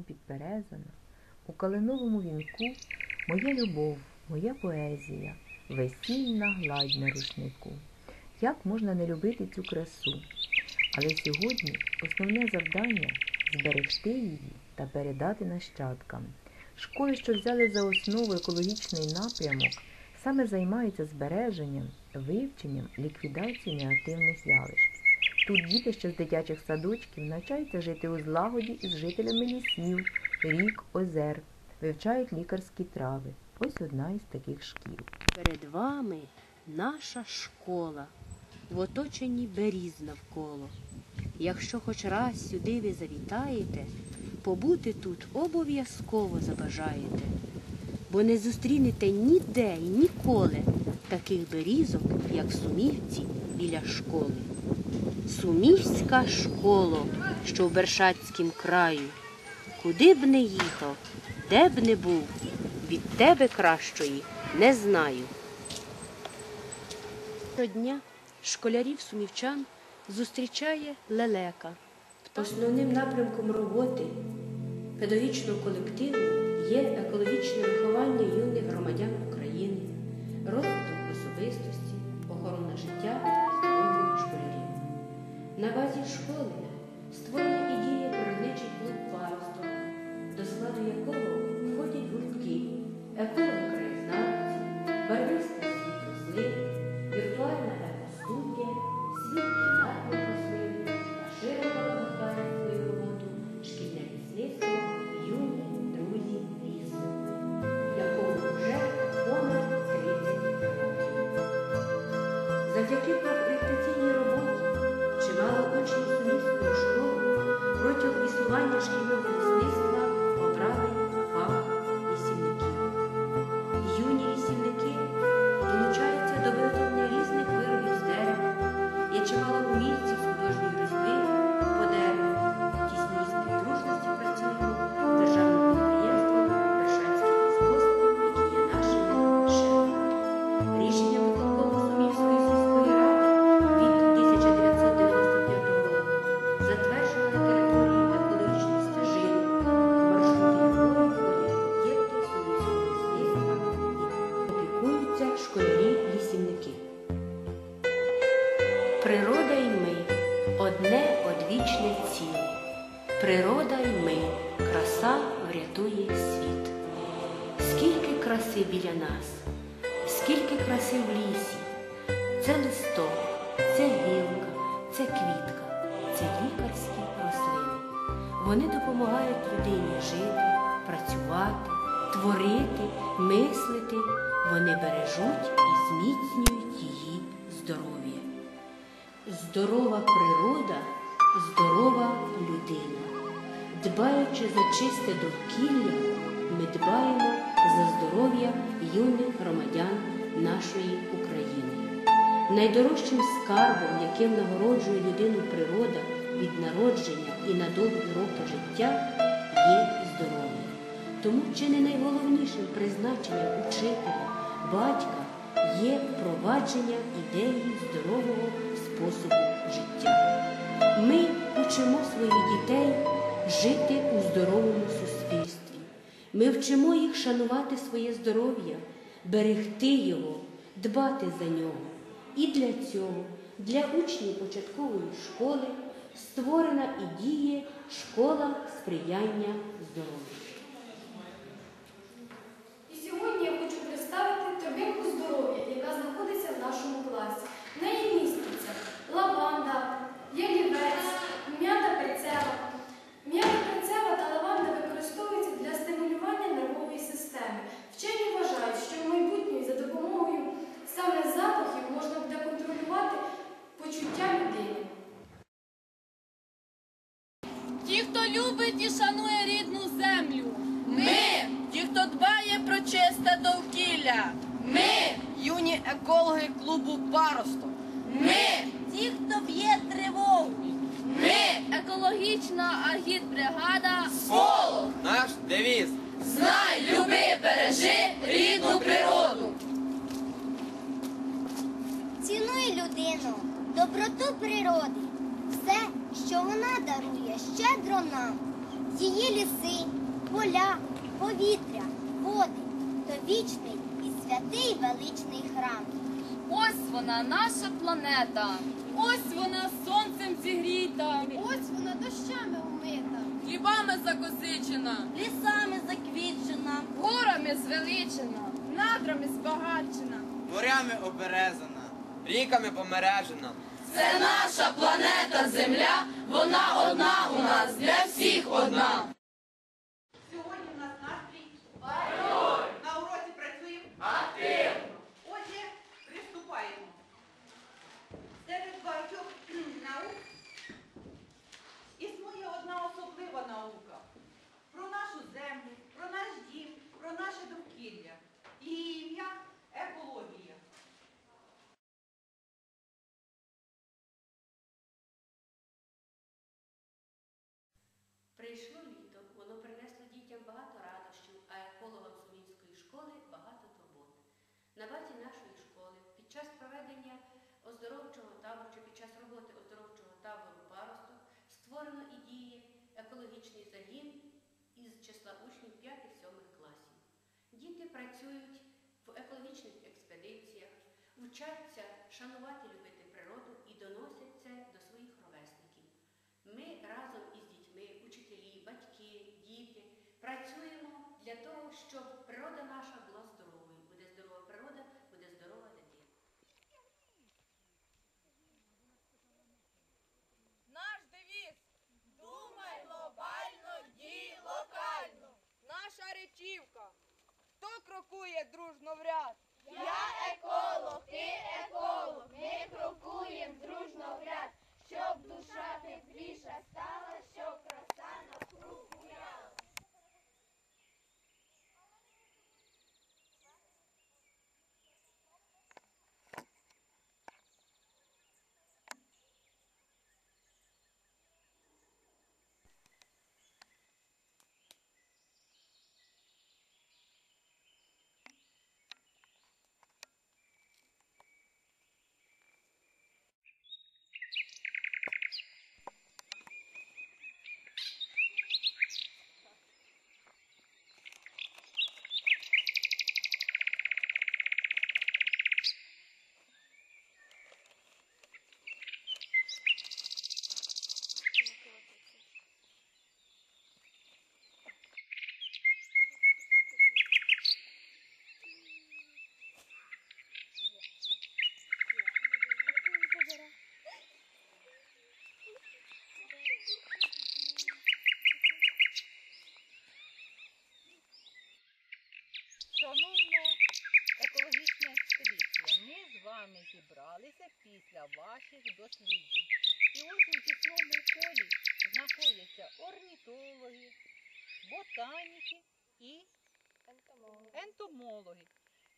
підперезана, у калиновому вінку моя любов, моя поезія, весільна гладь на рушнику. Як можна не любити цю красу? Але сьогодні основне завдання зберегти її та передати нащадкам. Школи, що взяли за основу екологічний напрямок, саме займаються збереженням, вивченням, ліквідацією негативних явищ. Тут діти ще з дитячих садочків навчаються жити у злагоді із жителями лісів, рік, озер, вивчають лікарські трави. Ось одна із таких шкіл. Перед вами наша школа, в оточенні беріз навколо. Якщо хоч раз сюди ви завітаєте, побути тут обов'язково забажаєте, бо не зустрінете ніде і ніколи таких берізок, як сумівці біля школи. Сумівська школа, що в Бершацькім краю. Куди б не їхав, де б не був, від тебе кращої не знаю. Щодня школярів сумівчан зустрічає лелека. Основним напрямком роботи педагогічного колективу є екологічне виховання юних громадян України, розвиток особистості, охорона життя. На базі школи створення і діє природничий клуб паросток, до складу якого входять гуртки, Вони допомагають людині жити, працювати, творити, мислити. Вони бережуть і зміцнюють її здоров'я. Здорова природа, здорова людина. Дбаючи за чисте довкілля, ми дбаємо за здоров'я юних громадян нашої України. Найдорожчим скарбом, яким нагороджує людину природа від народження і на довгі роки життя, є здоров'я. Тому чи не найголовнішим призначенням учителя, батька є впровадження ідеї здорового способу життя. Ми учимо своїх дітей жити у здоровому суспільстві. Ми вчимо їх шанувати своє здоров'я, берегти його, дбати за нього. І для цього, для учнів початкової школи, створена і діє школа сприяння здоров'ю. І сьогодні я хочу представити торбинку здоров'я, яка знаходиться в нашому класі. В неї міститься лаванда, ялівець, м'ята перцева. М'ята перцева та лаванда використовуються для стимулювання нервової системи. Вчені вважають, що в майбутньому за допомогою саме запахів можна буде контролювати почуття людини. Ті, хто любить і шанує рідну землю. Ми, ті, хто дбає про чисте довкілля. Ми, юні екологи клубу Паросток. Ми, ті, хто б'є тривогу. Ми, екологічна агітбригада. Соло наш девіз. Знай, люби, бережи рідну природу. Цінуй людину, доброту природи, все, що вона дарує щедро нам. Її ліси, поля, повітря, води то вічний і святий величний храм. Ось вона, наша планета. Ось вона сонцем зігріта. Ось вона дощами умита. Хлібами закосичена. Лісами заквітчена. Горами звеличена. Надрами збагачена. Морями оберезана, ріками помережена. Це наша планета Земля. Вона одна у нас, для всіх одна. Сьогодні в нас настрій Бойовий. На уроці працюємо активно. Отже, приступаємо. Серед багатьох наук існує одна особлива наука про нашу землю, про наш дім, про наше довкілля. Її ім'я екологія. Прийшло літо, воно принесло дітям багато радощів, а екологам Сумінської школи багато турбот. На базі нашої школи під час проведення оздоровчого табору чи під час роботи оздоровчого табору паросток створено і діє екологічний загін із числа учнів 5-7 класів. Діти працюють в екологічних експедиціях, вчаться шанувати, любити природу і доносять це до своїх ровесників. Ми разом із дітьми, учителі, батьки, діти працюємо для того, щоб природа наша була здоровою. Буде здорова природа, буде здорова дитина. Наш девіз Думай глобально, дій локально. Наша речівка. Хто крокує дружно в ряд? Я еколог, ти еколог. Ми крокуємо дружно в ряд, щоб душа тепліша стала, щоб краса навкруг гуляла. Шановна екологічна експедиція, ми з вами зібралися після ваших досліджень. І ось у тісному колі знаходяться орнітологи, ботаніки і ентомологи.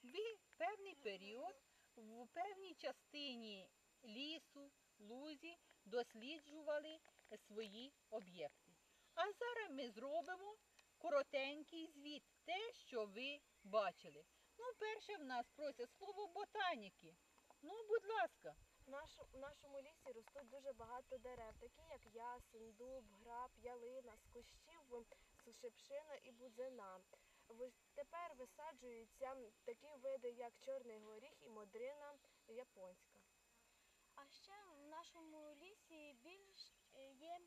Ви певний період в певній частині лісу, лузі досліджували свої об'єкти. А зараз ми зробимо коротенький звіт, те, що ви бачили. Ну, перше в нас просять слово ботаніки. Ну, будь ласка. В нашу- в нашому лісі ростуть дуже багато дерев, такі як ясень, дуб, граб, ялина, з кущів шипшина і бузина. Тепер висаджуються такі види, як чорний горіх і модрина японська. А ще в нашому лісі більш е, є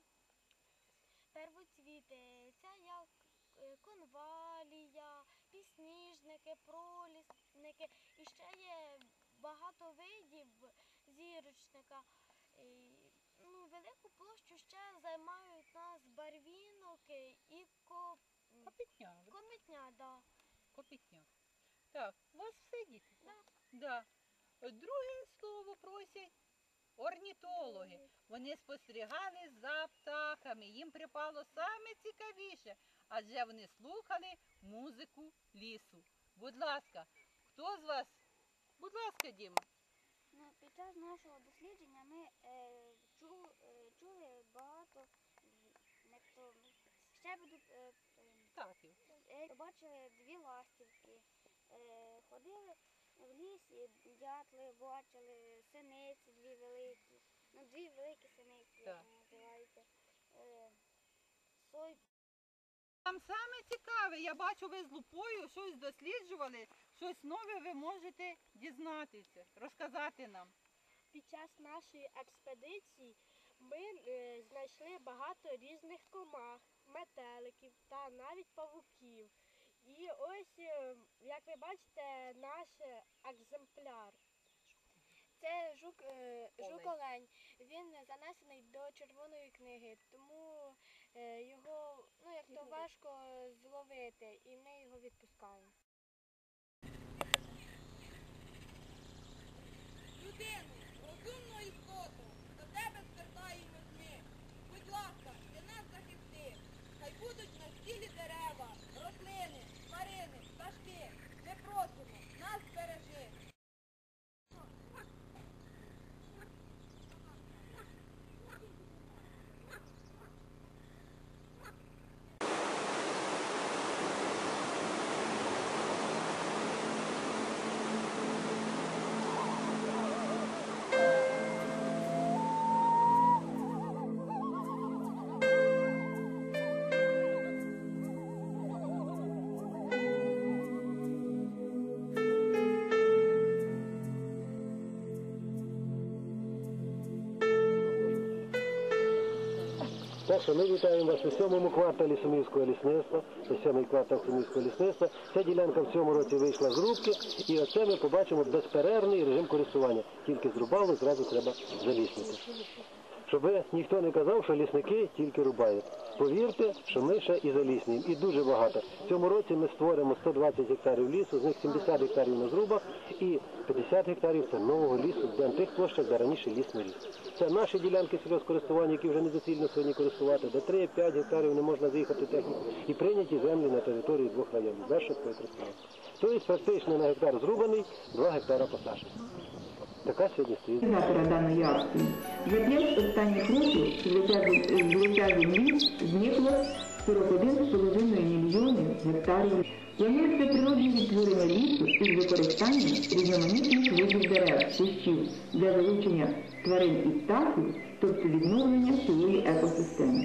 первоцвіти. Це як е, конвалія, пісніжники, пролісники. І ще є багато видів зірочника. Ну, велику площу ще займають нас барвінок і ко... Копітня. комітня. Да. Копітня. Так, у вас все діти? Да. Да. Друге слово просять орнітологи. Вони спостерігали за птахами. Їм припало саме цікавіше, адже вони слухали музику лісу. Будь ласка, хто з вас? Будь ласка, Діма. Ну, під час нашого дослідження ми е, чу, е, чули багато з- некто, щебету е, е, Птахів. е, бачили дві ластівки, е, ходили в лісі, дятли бачили, синиці дві великі, ну дві великі синиці, як Так. вони називаються. Е, сой, Там саме цікаве, я бачу, ви з лупою щось досліджували, щось нове ви можете дізнатися, розказати нам. Під час нашої експедиції ми е, знайшли багато різних комах, метеликів та навіть павуків. І ось, е, як ви бачите, наш екземпляр. Це жук, е, жук олень. Він занесений до червоної книги, тому е, його ну, як то важко зловити, і ми його відпускаємо. Людину, Так що ми вітаємо вас у сьомому кварталі Сумівського лісництва, це сьомий квартал Сумівського лісництва. Ця ділянка в цьому році вийшла з рубки, і оце ми побачимо безперервний режим користування. Тільки зрубали, зразу треба заліснити. Щоб ніхто не казав, що лісники тільки рубають. Повірте, що ми ще і заліснюємо. І дуже багато. В цьому році ми створимо 120 гектарів лісу, з них 70 гектарів на зрубах і 50 гектарів це нового лісу, де на тих площах, де раніше ліс не ріс. Це наші ділянки сільгоспкористування, які вже недоцільно сьогодні користувати, де 3-5 гектарів не можна заїхати техніку, і прийняті землі на території двох районів, без швидкої користування. Тобто практично на гектар зрубаний, 2 гектара посаджений. Така сьогодні стоїть. Організатора даної. За п'ять останніх років з лиця землі зникло 41,5 мільйонів гектарів. Планується природне відтворення лісу із використанням різноманітних видів дерев, кущів для залучення тварин і птахів, тобто відновлення цілої екосистеми.